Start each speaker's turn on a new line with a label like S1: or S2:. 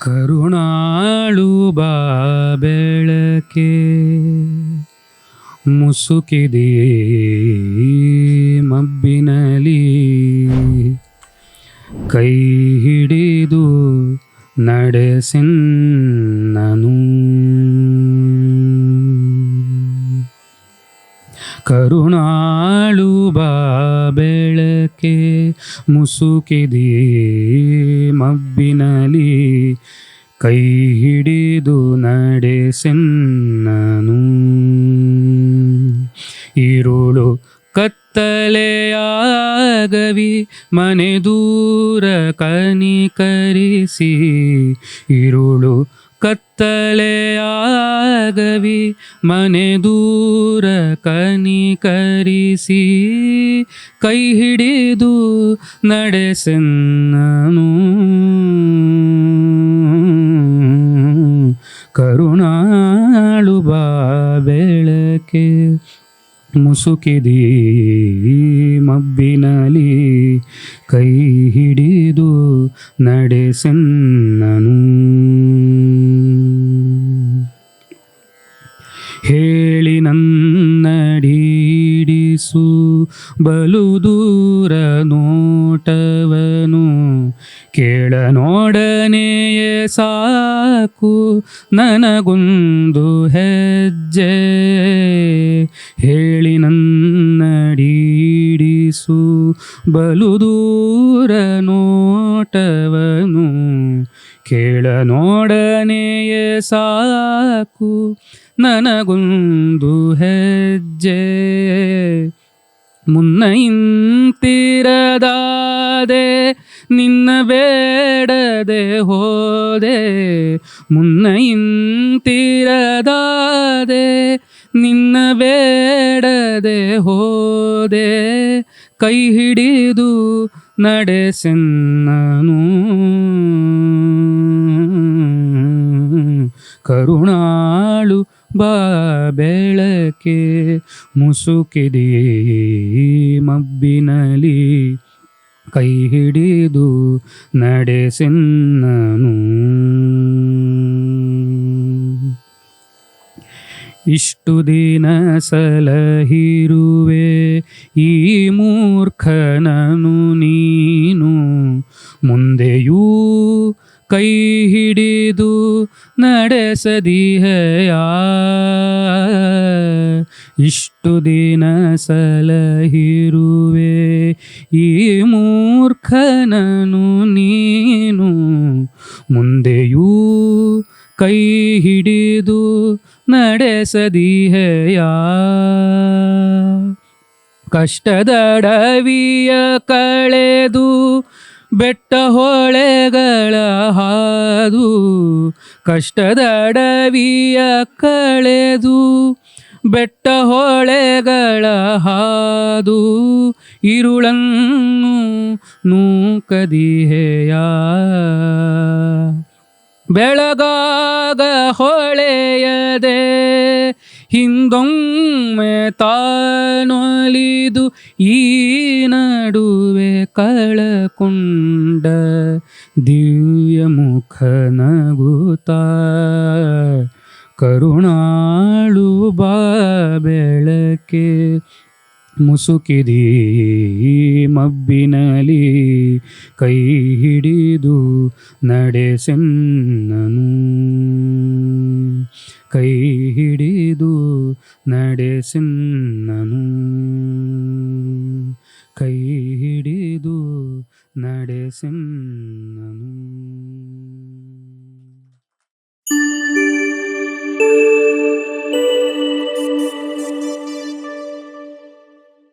S1: ಕರುಣಾಳು ಬಾ ಬೆಳಕೆ ಮುಸುಕಿದೆ ಮಬ್ಬಿನಲಿ ಕೈ ಹಿಡಿದು ನಡೆಸಿನ್ನನು ಕರುಣಾಳು ಬಾ ಕೆ ಮುಸುಕಿದೆ ಮಬ್ಬಿನಲಿ ಕೈ ಹಿಡಿದು ನಡೆಸೆನ್ನನು ಇರುಳು ಕತ್ತಲೆಯಾಗವಿ ಮನೆ ದೂರ ಕನಿಕರಿಸಿ. ಇರುಳು ಕತ್ತಲೆಯಾಗ ಕತ್ತಲೆಯಾಗವಿ ಮನೆ ದೂರ ಕನಿಕರಿಸಿ ಕೈ ಹಿಡಿದು ನಡೆಸೆನ್ನನು ಕರುಣಾಳು ಬಾ ಬೆಳಕೆ, ಮುಸುಕಿದಿ ಮಬ್ಬಿನಲಿ, ಕೈ ಹಿಡಿದು ನಡೆಸೆನ್ನನು ಹೇಳಿ ನನ್ನಡೀಡಿಸು, ಬಲು ದೂರ ನೋಟವನು. ಕೇಳ ನೋಡನೆಯೇ ಸಾಕು, ನನಗೊಂದು ಹೆಜ್ಜೆ. ಹೇಳಿ ನನ್ನಡೀಡಿಸು, ಬಲು ದೂರ ನೋಟವನು. ಕೇಳ ನೋಡನೆಯೇ ಸಾಕು ನನಗೊಂದು ಹೆಜ್ಜೆ. ಮುನ್ನ ಇಂತಿರದಾದೆ ನಿನ್ನ ಬೇಡದೆ ಹೋದೆ. ಮುನ್ನ ಇಂತಿರದಾದೆ ನಿನ್ನ ಬೇಡದೆ ಹೋದೆ. ಕೈ ಹಿಡಿದು ನಡೆಸೆನ್ನನು ಕರುಣಾಳು ಬಾ ಬೆಳಕೆ ಮುಸುಕಿದೆ ಮಬ್ಬಿನಲಿ ಕೈ ಹಿಡಿದು ನಡೆಸೆನ್ನನು ಇಷ್ಟು ದಿನ ಸಲಹಿರುವೆ ಈ ಮೂರ್ಖನನು ನೀನು. ಮುಂದೆಯೂ ಕೈ ಹಿಡಿದು ನಡೆಸದಿಹೆಯ? ಇಷ್ಟು ದಿನ ಸಲಹಿರುವೆ ಈ ಮೂರ್ಖನನು ನೀನು. ಮುಂದೆಯೂ ಕೈ ಹಿಡಿದು ನಡೆಸದಿಹೆಯ? ಕಷ್ಟದಡವಿಯ ಕಳೆದು ಬೆಟ್ಟ ಹೊಳೆಗಳ ಹಾದು ಕಷ್ಟದಡವಿಯ ಕಳೆದು ಬೆಟ್ಟ ಹೊಳೆಗಳ ಹಾದು ಇರುಳನ್ನು ನೂಕದಿಹೆಯ ಬೆಳಗಾಗ ಹೊಳೆಯದೆ ಹಿಂದೊಮ್ಮೆ ತಾನೊಲಿದು ಈ ನಡುವೆ ಕಳಕೊಂಡ ದಿವ್ಯ ಮುಖ ನಗುತ್ತ. ಕರುಣಾಳು ಬಾ ಬೆಳಕೆ ಮುಸುಕಿದಿ ಮಬ್ಬಿನಲಿ ಕೈ ಹಿಡಿದು ನಡೆಸೆನ್ನನು. ಕೈ ಹಿಡಿದು ನಡೆಸೆನ್ನನು ಕೈ ಹಿಡಿದು ನಡೆಸೆನ್ನ